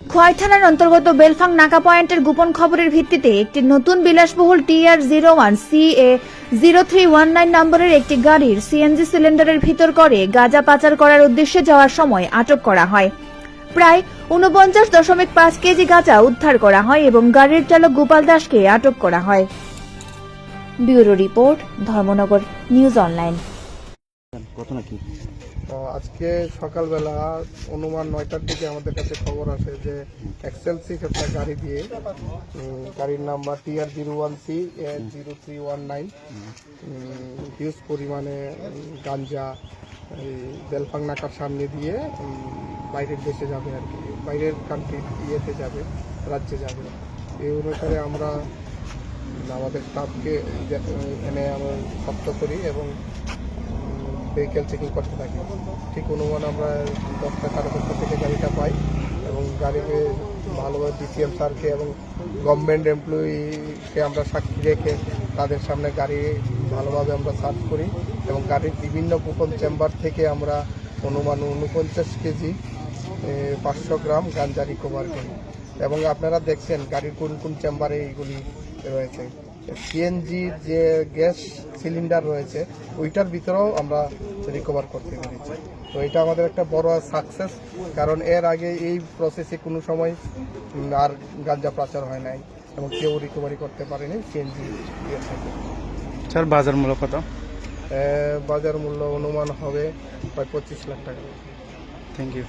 খোয়াই থানার অন্তর্গত বেলফাং নাকা পয়েন্টের গোপন খবরের ভিত্তিতে একটি নতুন বিলাসবহুল TR zero one C A zero three one nine নম্বরের একটি গাড়ির সিএনজি সিলিন্ডারের ভিতর করে গাঁজা পাচার করার উদ্দেশ্যে যাওয়ার সময় আটক করা হয়। প্রায় উনপঞ্চাশ দশমিক পাঁচ কেজি গাঁজা উদ্ধার করা হয় এবং গাড়ির চালক গোপাল দাসকে আটক করা হয়। Bureau report Dharmanagar, news online. আজকে সকালবেলা অনুমান নয়টার দিকে আমাদের কাছে খবর আসে যে এক্সেলসি একটা গাড়ি দিয়ে গাড়ির number TR zero one C zero three one nine huge পরিমাণে গাঞ্জা, এই বেলফাং নাকার সামনে দিয়ে বাইরের দেশে যাবে আর কি, বাইরের কান্ট্রি ইয়েতে যাবে, রাজ্যে যাবে। এই অনুসারে আমরা আমাদের স্টাফকে এখানে আমরা শক্ত করি এবং ভেহিকেল চেকিং করতে থাকি। ঠিক অনুমান আমরা দশটা সাড়ে দশটা থেকে গাড়িটা পাই এবং গাড়িকে ভালোভাবে ডিসিএম স্যারকে এবং গভর্নমেন্ট এমপ্লয়িকে আমরা সাক্ষী রেখে তাদের সামনে গাড়ি ভালোভাবে আমরা সার্চ করি এবং গাড়ির বিভিন্ন গোপন চেম্বার থেকে আমরা অনুমান উনপঞ্চাশ কেজি পাঁচশো গ্রাম গাঞ্জা রিকভার করি। এবং আপনারা দেখছেন গাড়ির কোন কোন চেম্বারে এইগুলি রয়েছে। সিএনজির যে গ্যাস সিলিন্ডার রয়েছে ওইটার ভিতরেও আমরা রিকভার করতে পেরেছি। তো এটা আমাদের একটা বড় সাকসেস কারণ এর আগে এই প্রসেসে কোনো সময় আর গাঞ্জা পাচার হয় নাই এবং কেউ রিকভারি করতে পারেনি সিএনজি স্যার বাজার মূল্য কত? বাজার মূল্য অনুমান হবে প্রায় পঁচিশ লাখ টাকা। Thank you